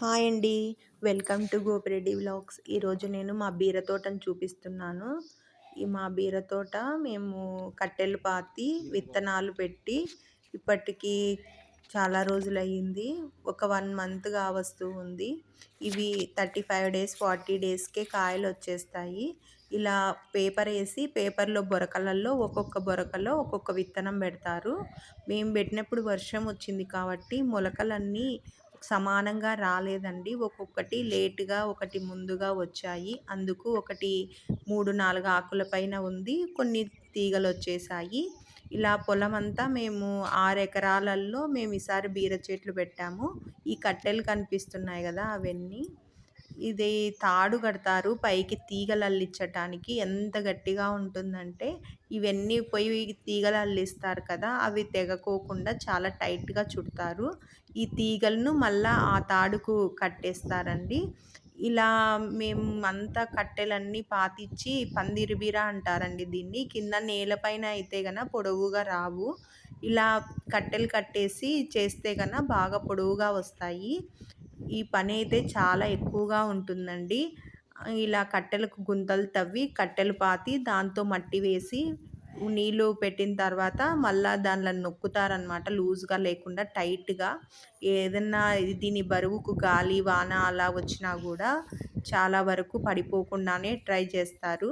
Hi అండి. Welcome to Gopireddy vlogs. ఈరోజు నేను మా బీర తోటను చూపిస్తున్నాను. ఈ మా బీర తోట మేము కట్టెలు పాతి విత్తనాలు పెట్టి ఇప్పటికీ చాలా రోజులు అయ్యింది ఒక వన్ మంత్ వస్తూ ఉంది. ఇవి థర్టీ ఫైవ్ డేస్ ఫార్టీ డేస్కే కాయలు వచ్చేస్తాయి ఇలా పేపర్ వేసి పేపర్లో బొరకలలో ఒక్కొక్క బొరకలో ఒక్కొక్క విత్తనం పెడతారు. మేము పెట్టినప్పుడు వర్షం వచ్చింది కాబట్టి మొలకలన్నీ సమానంగా రాలేదండి. ఒక్కొక్కటి లేటుగా ఒకటి ముందుగా వచ్చాయి. అందుకు ఒకటి మూడు నాలుగు ఆకుల పైన ఉంది. కొన్ని తీగలు వచ్చేసాయి. ఇలా పొలం అంతా మేము ఆరు ఎకరాలలో మేము ఈసారి బీర చెట్లు పెట్టాము. ఈ కట్టెలు కనిపిస్తున్నాయి కదా అవన్నీ. ఇది తాడు కడతారు. పైకి తీగలు అల్లించటానికి ఎంత గట్టిగా ఉంటుందంటే ఇవన్నీ పోయి తీగలు అల్లిస్తారు కదా అవి తెగకోకుండా చాలా టైట్గా చుడతారు. ఈ తీగలను మళ్ళా ఆ తాడుకు కట్టేస్తారండి. ఇలా మేము అంతా కట్టెలన్నీ పాతిచ్చి పందిరి బీర అంటారండి దీన్ని. కింద నేలపైన అయితే గన పొడవుగా రావు. ఇలా కట్టెలు కట్టేసి చేస్తే కన బాగా పొడవుగా వస్తాయి. ఈ పని అయితే చాలా ఎక్కువగా ఉంటుందండి. ఇలా కట్టెలకు గుంతలు తవ్వి కట్టెలు పాతి దాంతో మట్టి వేసి నీళ్ళు పెట్టిన తర్వాత మళ్ళీ దానిలో నొక్కుతారనమాట లూజ్గా లేకుండా టైట్గా. ఏదన్నా దీని బరువుకు గాలి వాన అలా వచ్చినా కూడా చాలా వరకు పడిపోకుండానే ట్రై చేస్తారు.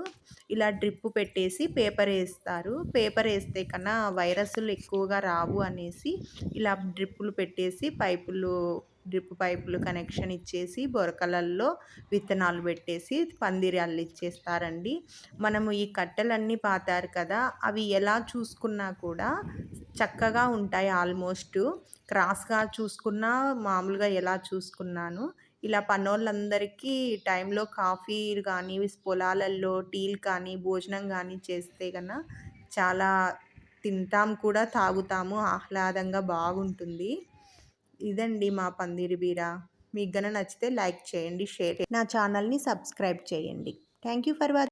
ఇలా డ్రిప్ పెట్టేసి పేపర్ వేస్తారు. పేపర్ వేస్తే కన్నా వైరస్లు ఎక్కువగా రావు అనేసి ఇలా డ్రిప్పులు పెట్టేసి పైపులు డ్రిప్ పైపులు కనెక్షన్ ఇచ్చేసి బొరకలల్లో విత్తనాలు పెట్టేసి పందిరి అల్లిచ్చేస్తారండి. మనము ఈ కట్టెలన్నీ పాతారు కదా అవి ఎలా చూసుకున్నా కూడా చక్కగా ఉంటాయి ఆల్మోస్ట్. క్రాస్గా చూసుకున్నా మామూలుగా ఎలా చూసుకున్నాను. ఇలా పనోళ్ళందరికీ టైంలో కాఫీ కానీ పొలాలల్లో టీలు కానీ భోజనం కానీ చేస్తే కన్నా చాలా తింటాం కూడా తాగుతాము ఆహ్లాదంగా బాగుంటుంది. ఇదండి మా పందిరి బీర. మీకు గన నచ్చితే లైక్ చేయండి షేర్ నా ఛానల్ని సబ్స్క్రైబ్ చేయండి. Thank you for watching